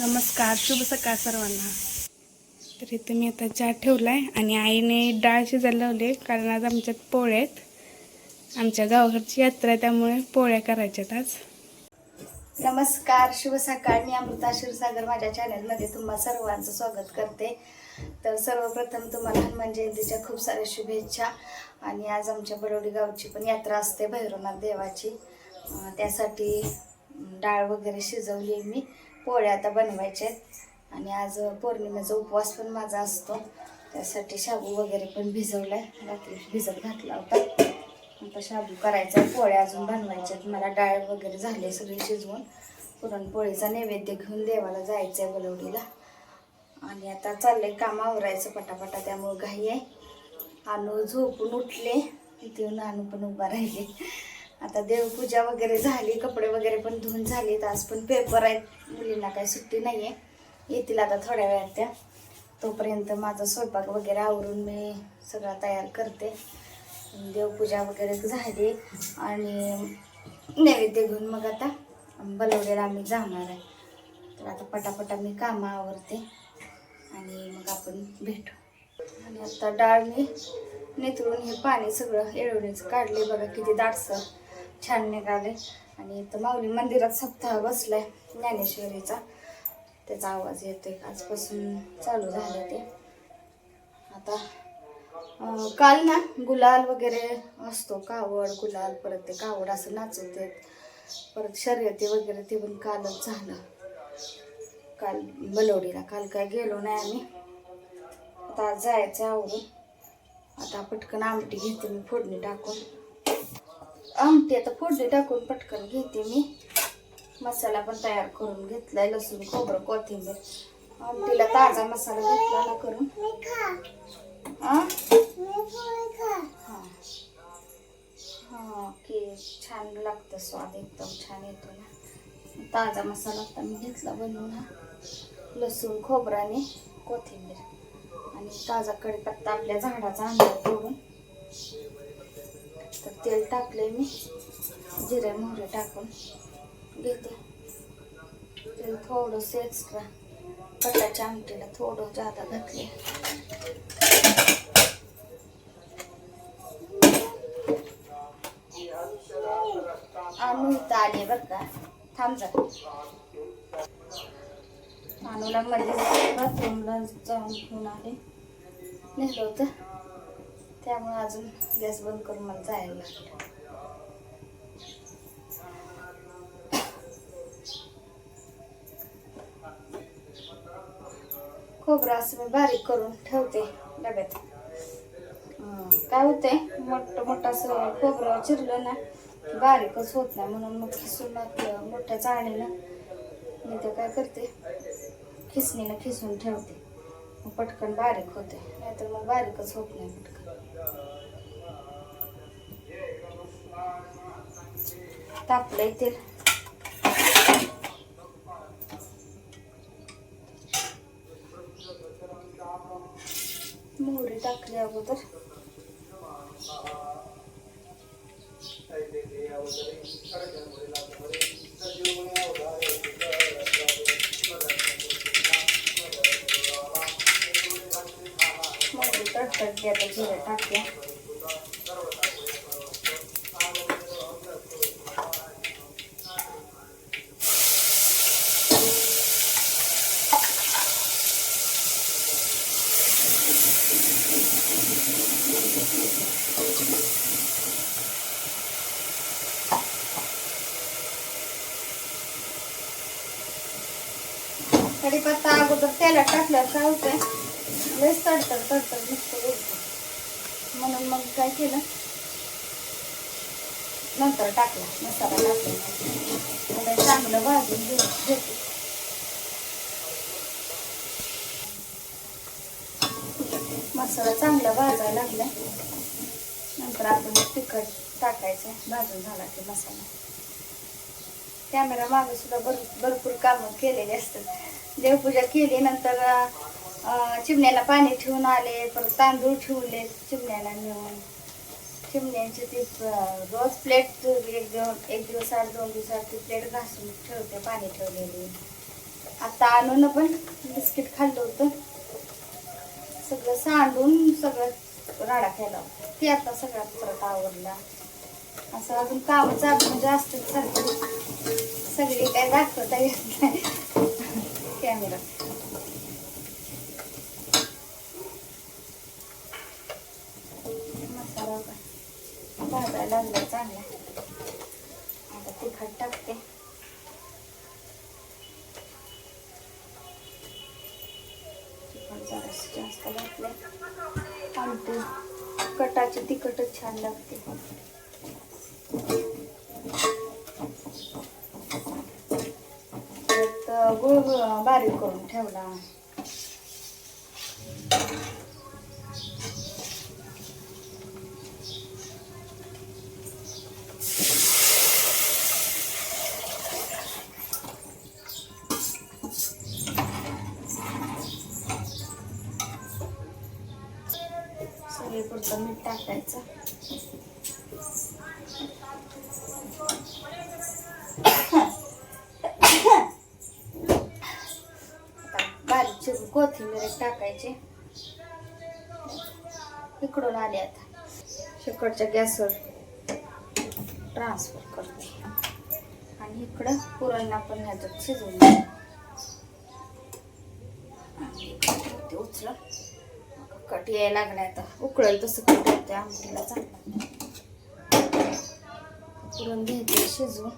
नमस्कार शुभ सकाळ सर्वांना. तर इथं मी आता चहा ठेवलाय आणि आईने डाळ शिजायला लावली कारण आज आमच्यात पोळ्या आहेत. आमच्या गावाकडची यात्रा आहे त्यामुळे पोळ्या करायच्यात आज. नमस्कार शुभ सकाळ. मी अमृता क्षीरसागर माझ्या चॅनलमध्ये तुम्हा सर्वांचं स्वागत करते. तर सर्वप्रथम तुम्हाला हनुमान जयंतीच्या खूप साऱ्या शुभेच्छा. आणि आज आमच्या बरोडी गावची पण यात्रा असते भैरवनाथ देवाची. त्यासाठी डाळ वगैरे शिजवली मी. पोळ्या आता बनवायच्या आहेत आणि आज पौर्णिमेचा उपवास पण माझा असतो. त्यासाठी शाबू वगैरे पण भिजवलाय. रात्री भिजत घातला होता. आता शाबू करायचा पोळ्या अजून बनवायच्या आहेत मला डाळ वगैरे झाले सगळी शिजवून. पुरणपोळीचा नैवेद्य घेऊन देवाला जायचं आहे बलवडीला आणि आता चाललंय काम आवरायचं पटापटा. त्यामुळं घाई आहे. आणू झोपून उठले. तिथे येऊन पण उभा राहिले. आता देवपूजा वगैरे झाली कपडे वगैरे पण धुवून झालेत. आज पण पेपर आहेत. मुलींना काही सुट्टी नाही आहे येतील आता थोड्या वेळात त्या. तोपर्यंत माझा स्वयंपाक वगैरे आवरून मी सगळा तयार करते. देवपूजा वगैरे झाली आणि नैवेद्य घेऊन मग आता बलवडेला आम्ही जाणार आहे. तर आता पटापटा मी कामं आवरते आणि मग आपण भेटू. आणि आता डाळ मी नेतळून हे पाणी सगळं येळवणीचं काढले. बघा किती दाटसं. छान निघाले. आणि इथं माऊली मंदिरात सप्ताह बसलाय ज्ञानेश्वरीचा. त्याचा आवाज येतोय आजपासून चालू झालं ते. आता काल ना गुलाल वगैरे असतो कावड गुलाल परत ते कावड असं नाचवते परत शर्यती वगैरे ते पण कालच झालं. काल बलवडीला काल काय गेलो नाही आम्ही. आता आज जायचं आवडून आता पटकन आमटी घेते मी फोडणी टाकून. आमटी आता फोडणी टाकून पटकन घेते मी. मसाला पण तयार करून घेतलाय लसूण खोबरं कोथिंबीर. आमटीला ताजा मसाला घेतला ना करून. आ? की छान लागतं स्वाद एकदम छान येतो ना. ताजा मसाला आता मी घेतला बनवून हा. लसूण खोबराने कोथिंबीर. आणि ताजा कडीपत्ता आपल्या झाडाचा अंदाज तोडून तर तेल टाकले मी. जिरे मोहरे टाकून घेते. तेल थोडंसं एक्स्ट्रा कटाच्या आमटीला थोडं जादा घातले आणू आले बरं का? थांब अनुला मध्ये बाथरूमला जाऊन घेऊन आले. नेलं होतं. त्यामुळे अजून गॅस बंद करून मला जायला लागलं. खोबरं असं मी बारीक करून ठेवते डब्यात. काय होतंय मोठं मोठं असं खोबरं चिरलं ना बारीकच होत नाही म्हणून मग खिसून आपलं मोठ्या चाळणीनं. मी ते काय करते खिसणीनं खिसून ठेवते. मग पटकन बारीक होते नाहीतर मग बारीकच होत नाही पटकन. तापलंय तेल मोहरी टाकली अगोदर. मोहरी तडतडली आता जिरे टाकल्या कढीपत्ता अगोदर तेलात टाकल्यावर काय होतंय? लस तडतड तडतड नुसतं उडतं म्हणून मग काय केलं? नंतर टाकला मसाला टाकला. आता चांगलं भाजून घेऊ घेते मसाला चांगला भाजायला लागला नंतर आपण तिखट टाकायचं भाजून झाला की मसाला. कॅमेरा मागे सुद्धा भरपूर कामं केलेली असतात. देवपूजा केली नंतर चिमण्याला पाणी ठेवून आले परत तांदूळ ठेवले चिमण्याला नेऊन. चिमण्यांची ती रोज प्लेट एक दोन एक दिवस आठ दोन दिवसात ती प्लेट घासून ठेवते पाणी ठेवलेली. आता आणून पण बिस्किट खाल्लं होतं. सगळं सांडून सगळं राडा केला ते आता सगळ्यात परत आवडला असं अजून काम चालू म्हणजे असतं सगळी काय दाखवता येत नाही. कॅमेरा मसाला बघा. भाजायला लागला चांगला बारीक करून ठेवला. सगळे पुरतं मीठ टाकायचं आता बारीक चिरून कोथिंबीर टाकायचे. टाकायची इकडून आले आता. शेकडच्या गॅसवर ट्रान्सफर करते. आणि इकडं पुरण आपण ह्याच्यात शिजवून ते उचलं. कट यायला लागलाय आता. उकळेल तसं कट येते आमटीला चांगला. पुरण घ्यायचं शिजवून.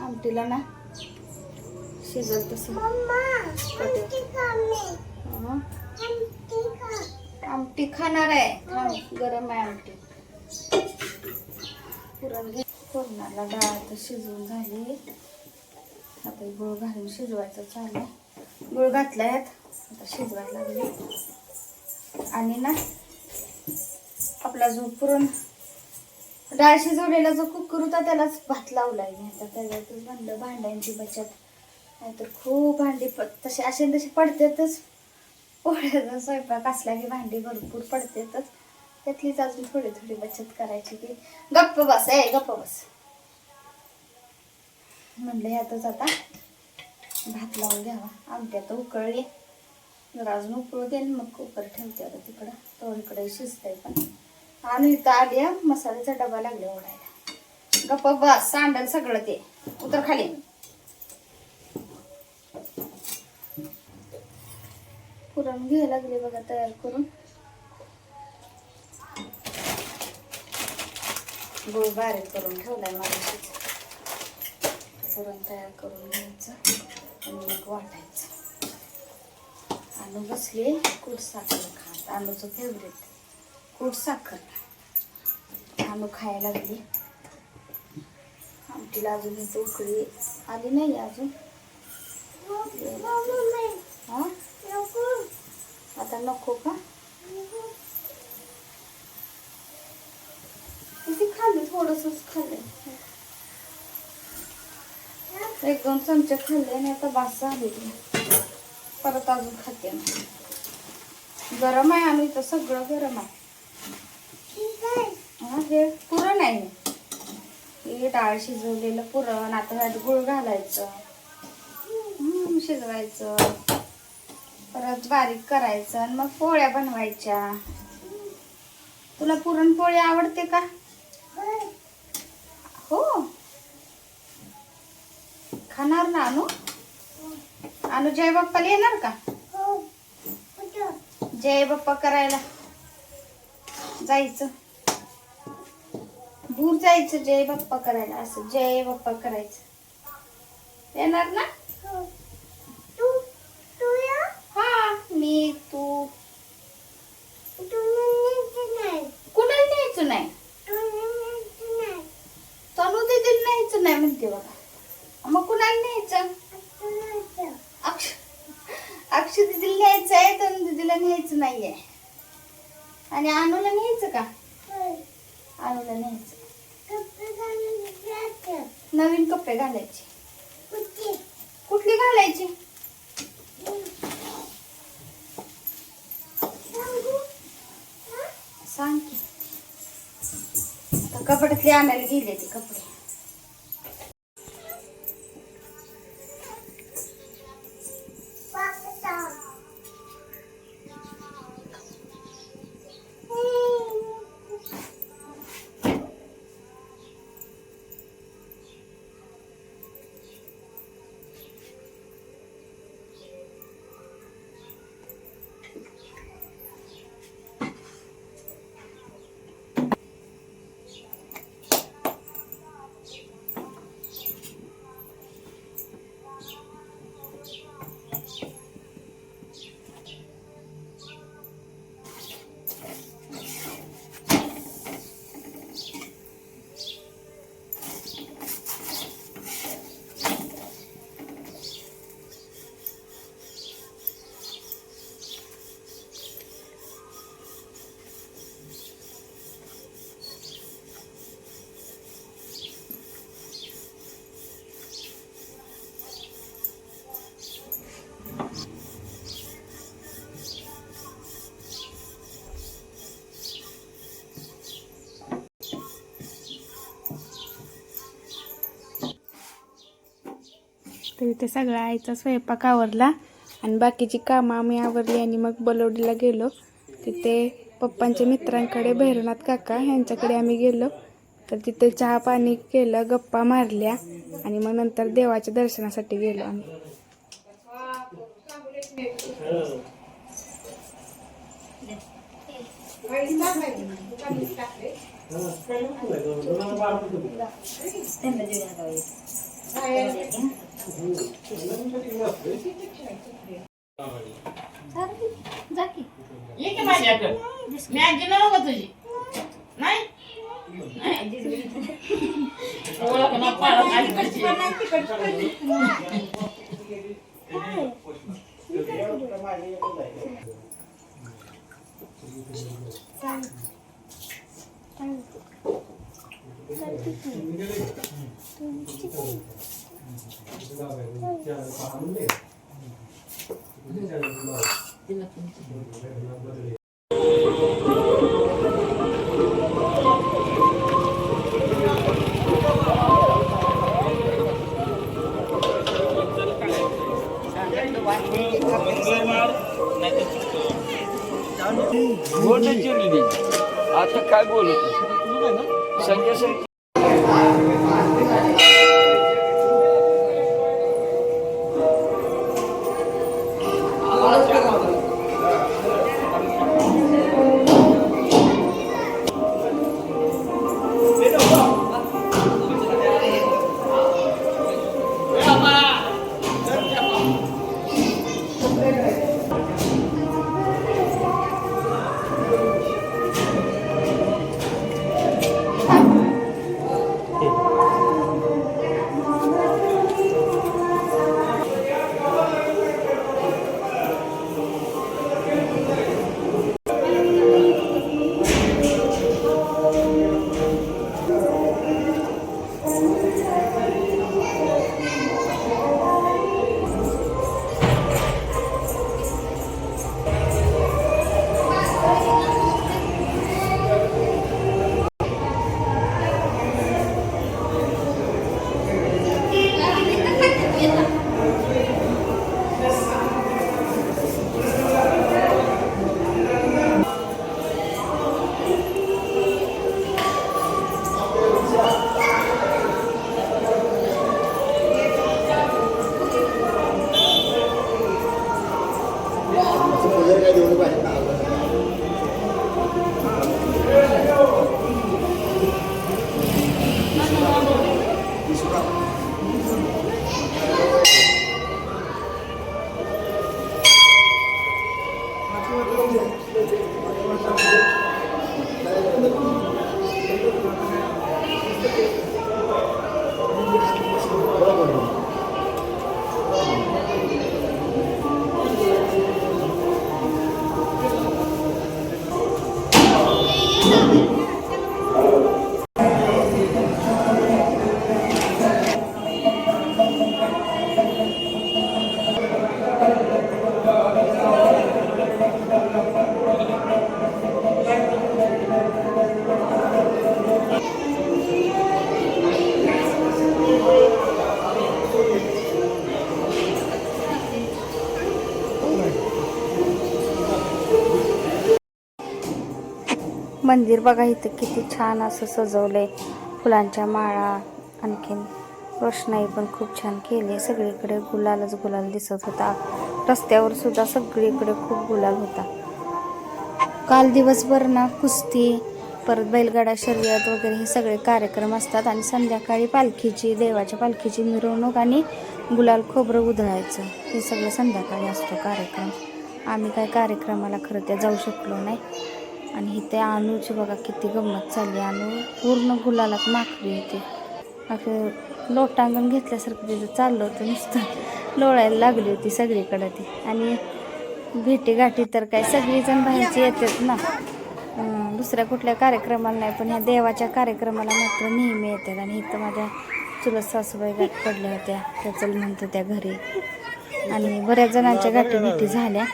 आमटीला ना शिजल तसं. हं. आमटी खाणार आहे. गरम आहे आमटी. पुरण घे. पुरणाला डाळ आता शिजवून झाली. आता गुळ घालून शिजवायचं चालू. गुळ घातलाय आता शिजवायला लागले. आणि ना आपला जो पुरण डाळ शिजवलेला जो कुकर होता त्यालाच भात लावलाय मी. आता त्याच्यातच म्हणलं भांड्यांची बचत. नाहीतर खूप भांडी पड तसे असे तसे पडतातच. पोळ्याचा स्वयंपाक असला की भांडी भरपूर पडतातच. त्यातलीच अजून थोडी थोडी बचत करायची की गप्प बस ए गप्प बस. म्हणलं ह्यातच आता भात लावून घ्यावा. आमटी आता उकळली. जरा अजून उकळू दे आणि मग कुकर ठेवते आता तिकडं. तो इकडे शिजतंय पण. आणि इथं आली मसाल्याचा डबा लागला ओढायला गप्प बस सांडल सगळं ते. उतर खाली. पुरण घ्यायला लागले बघा तयार करून. गोळ बारीक करून ठेवलाय माझ्या पुरण तयार करून घ्यायचं आणि मग वाटायचं. आणू बसले कूट साखर खात. आणूचं फेवरेट कूट साखर. आणू खायला लागली. आमटीला अजून उकळी आली नाही अजून. नको का? किती खाल्ली थोडंसंच खाल्लंय एक दोन चमचे खाल्ले आणि आता बास झाली. परत अजून खाते गरम आहे आम्ही इथं सगळं गरम आहे. हा, हे पुरण आहे. हे डाळ शिजवलेलं पुरण आता ह्यात गुळ घालायचं. शिजवायचं. परत बारीक करायचं आणि मग पोळ्या बनवायच्या. तुला पुरणपोळी आवडते का? हो. खाणार ना अनु? अनु जय बाप्पाला येणार का? जय बाप्पा करायला. जायचं. दूर जायचं जय बाप्पा करायला. असं जय बाप्पा करायचं. येणार ना हा मी तू कुणाला न्यायचं नाही? तनु दीदीला न्यायचं नाही म्हणते बघा. मग कुणाला न्यायचं? अक्ष अक्ष दीदीला न्यायचं आहे तनु दीदीला न्यायचं नाहीये. आणि अनुला न्यायचं का? अनुला न्यायचं. नवीन कपडे घालायचे. कुठली घालायची? कपडे ते आणायला गेले ते कपडे. तर इथे सगळा आईचा स्वयंपाक आवरला आणि बाकीची कामं आम्ही आवरली आणि मग बलोडीला गेलो. तिथे पप्पांच्या मित्रांकडे भैरवनाथ काका ह्यांच्याकडे आम्ही गेलो. तर तिथे चहा पाणी केलं गप्पा मारल्या आणि मग नंतर देवाच्या दर्शनासाठी गेलो आम्ही. जा की मी आजी ना बघा तुझी नाही ओळख ना आता काय बोलत संजय 안녕하세 요. मंदिर बघा इथं किती छान असं सजवलंय. फुलांच्या माळा आणखीन रोषणाई पण खूप छान केली. सगळीकडे गुलालच गुलाल दिसत होता. रस्त्यावर सुद्धा सगळीकडे खूप गुलाल होता. काल दिवसभर ना कुस्ती परत बैलगाडा शर्यत वगैरे हे सगळे कार्यक्रम असतात आणि संध्याकाळी पालखीची देवाच्या पालखीची मिरवणूक आणि गुलाल खोबरं उधळायचं. हे सगळं संध्याकाळी असतो कार्यक्रम. आम्ही काय कार्यक्रमाला खरं त्या जाऊ शकलो नाही. आणि इथे अनुची बघा किती गंमत चालली. अनु पूर्ण गुलालात माखली होती असं लोटांगण घेतल्यासारखं तिथं चाललं होतं नुसतं. लोळायला लागली होती सगळीकडं ती. आणि भेटी गाठी तर काय सगळीजण बाहेरची येतात ना. दुसऱ्या कुठल्या कार्यक्रमाला नाही पण ह्या देवाच्या कार्यक्रमाला मात्र नेहमी येतात. आणि इथं माझ्या चुलत सासूबाई गाठ पडल्या होत्या. त्या चल म्हणत होत्या घरी. आणि बऱ्याच जणांच्या गाठी भेटी झाल्या.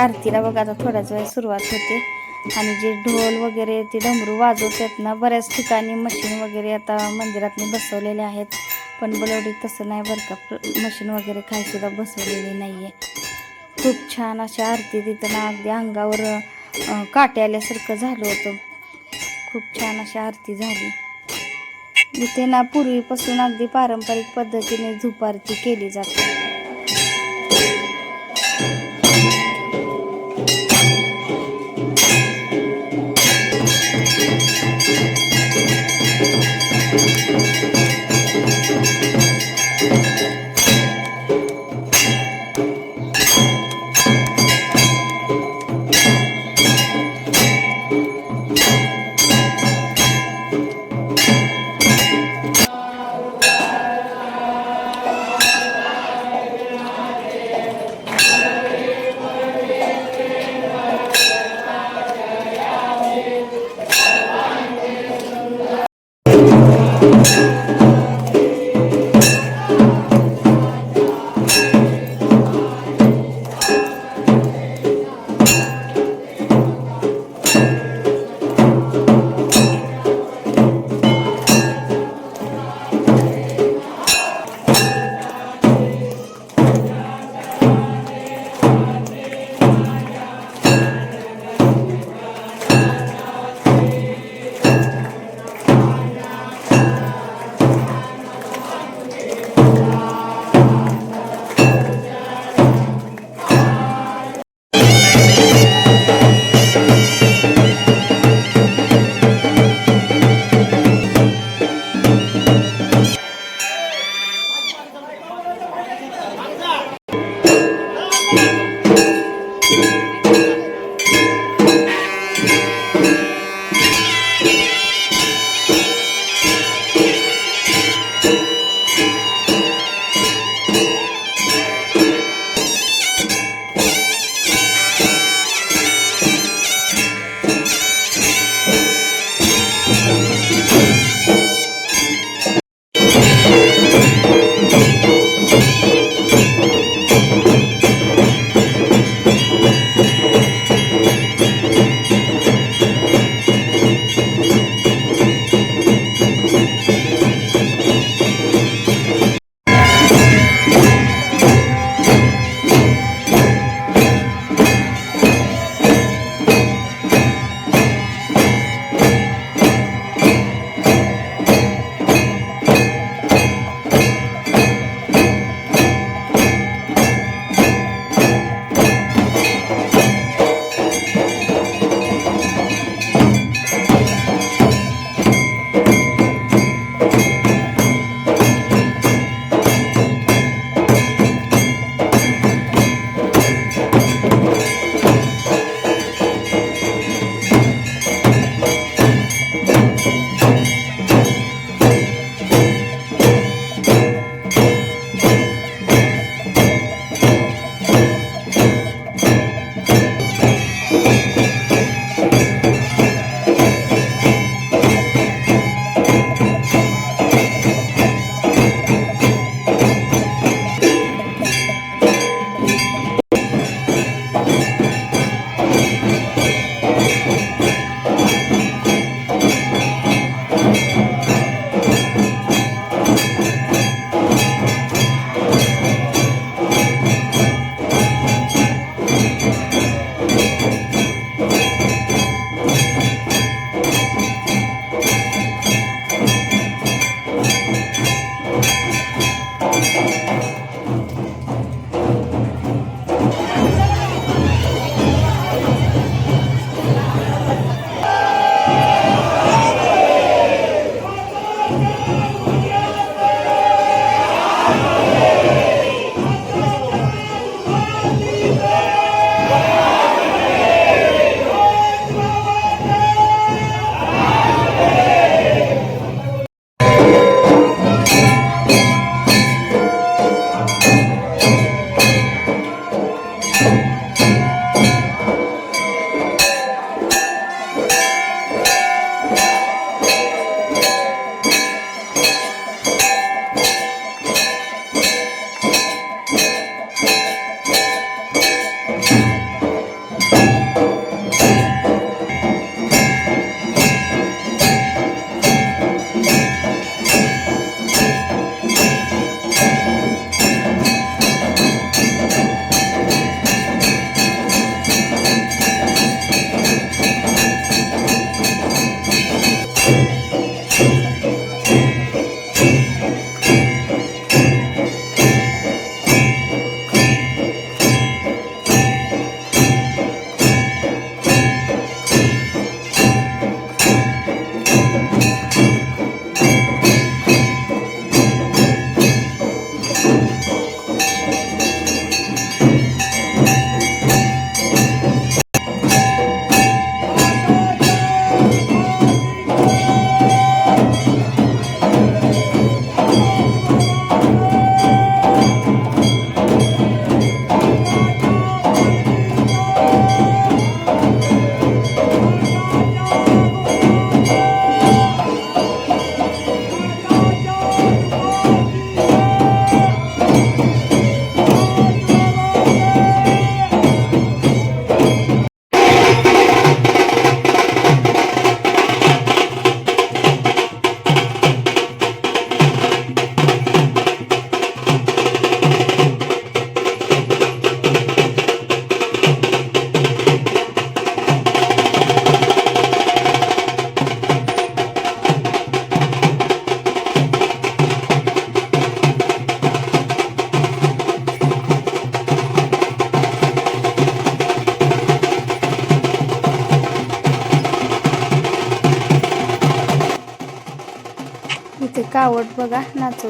आरतीला बघा आता थोड्याच वेळ सुरुवात होते. आणि जे ढोल वगैरे ते डमरू वाजवतात ना बऱ्याच ठिकाणी मशीन वगैरे आता मंदिरात बसवलेले आहेत. पण बलवडी तसं नाही बरं का मशीन वगैरे काही सुद्धा बसवलेली नाही आहे खूप छान अशा आरती तिथं ना अगदी अंगावर काटे आल्यासारखं झालं होतं. खूप छान अशी आरती झाली. इथे ना पूर्वीपासून अगदी पारंपरिक पद्धतीने झुपारती आरती केली जाते.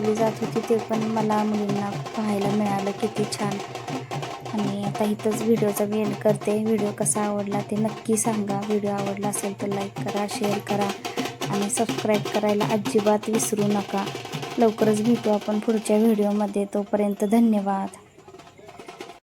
बघा जात होती ते पण मला मुलींना पाहायला मिळालं किती छान. आणि आता इथंच व्हिडिओचा एंड करते. व्हिडिओ कसा आवडला ते नक्की सांगा. व्हिडिओ आवडला असेल तर लाईक करा शेअर करा आणि सबस्क्राईब करायला अजिबात विसरू नका. लवकरच भेटू आपण पुढच्या व्हिडिओमध्ये. तोपर्यंत धन्यवाद.